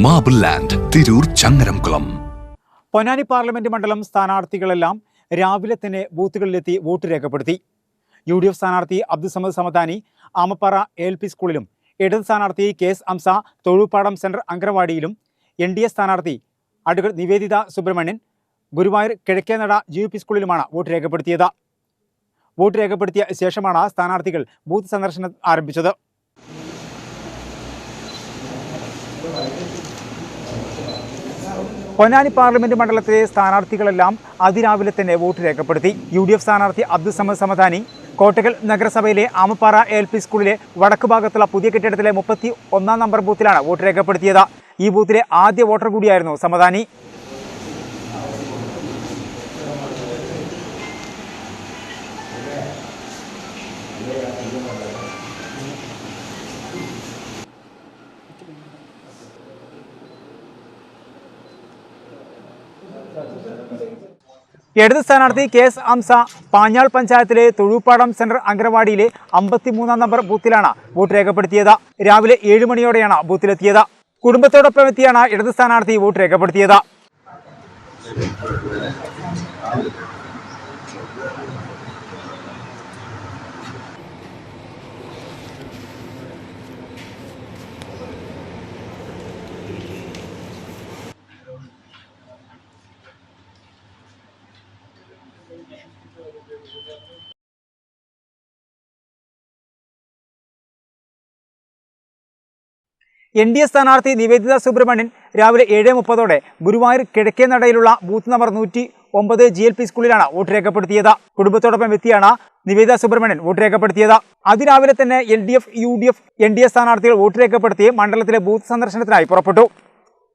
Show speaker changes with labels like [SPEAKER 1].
[SPEAKER 1] Marble land Tirur Changaramkulam
[SPEAKER 2] Ponnani parliament മണ്ഡലം സ്ഥാനാർത്ഥികളെല്ലാം രാവിലെ തന്നെ ബൂത്തുകളിലെത്തി വോട്ട് രേഖപ്പെടുത്തി. യു ഡി എഫ് സ്ഥാനാർത്ഥി അബ്ദുസമദ് സമദാനി ആമപ്പാറ എൽ പി സ്കൂളിലും ഇടത് സ്ഥാനാർത്ഥി K S Hamza Thozhuppadam centre അങ്കണവാടിയിലും N D A സ്ഥാനാർത്ഥി advocate Nivedita Subramanian Guruvayur Kizhakkenada G U P സ്കൂളിലുമാണ് vote രേഖപ്പെടുത്തിയത്. വോട്ട് രേഖപ്പെടുത്തിയ ശേഷമാണ് സ്ഥാനാർത്ഥികൾ ബൂത്ത് സന്ദർശനം ആരംഭിച്ചത്. പൊന്നാനി പാർലമെന്റ് മണ്ഡലത്തിലെ സ്ഥാനാർത്ഥികളെല്ലാം അതിരാവിലെ തന്നെ വോട്ട് രേഖപ്പെടുത്തി. യു ഡി എഫ് സ്ഥാനാർത്ഥി അബ്ദുൾ സമദ് സമദാനി കോട്ടകൽ നഗരസഭയിലെ ആമപ്പാറ എൽ പി സ്കൂളിലെ വടക്ക് ഭാഗത്തുള്ള പുതിയ കെട്ടിടത്തിലെ മുപ്പത്തി ഒന്നാം നമ്പർ ബൂത്തിലാണ് വോട്ട് രേഖപ്പെടുത്തിയത്. ഈ ബൂത്തിലെ ആദ്യ വോട്ടർ കൂടിയായിരുന്നു സമദാനി. ഇടത് സ്ഥാനാർത്ഥി കെ എസ് അംസ പാഞ്ഞാൾ പഞ്ചായത്തിലെ തൊഴുപ്പാടം സെൻട്രൽ അങ്കണവാടിയിലെ അമ്പത്തിമൂന്നാം നമ്പർ ബൂത്തിലാണ് വോട്ട് രേഖപ്പെടുത്തിയത്. രാവിലെ ഏഴ് മണിയോടെയാണ് ബൂത്തിലെത്തിയത്. കുടുംബത്തോടൊപ്പം എത്തിയാണ് ഇടത് സ്ഥാനാർത്ഥി വോട്ട് രേഖപ്പെടുത്തിയത്. എൻ ഡി എ സ്ഥാനാർത്ഥി നിവേദിത സുബ്രഹ്മണ്യൻ രാവിലെ ഏഴ് മുപ്പതോടെ ഗുരുവായൂർ കിഴക്കേ നടയിലുള്ള ബൂത്ത് നമ്പർ നൂറ്റി ഒമ്പത് ജി എൽ പി സ്കൂളിലാണ് വോട്ട് രേഖപ്പെടുത്തിയത്. കുടുംബത്തോടൊപ്പം എത്തിയാണ് നിവേദിത സുബ്രഹ്മണ്യൻ വോട്ട് രേഖപ്പെടുത്തിയത്. അതിരാവിലെ തന്നെ L D F U D F N D A സ്ഥാനാർത്ഥികൾ വോട്ട് രേഖപ്പെടുത്തി മണ്ഡലത്തിലെ ബൂത്ത് സന്ദർശനത്തിനായി പുറപ്പെട്ടു.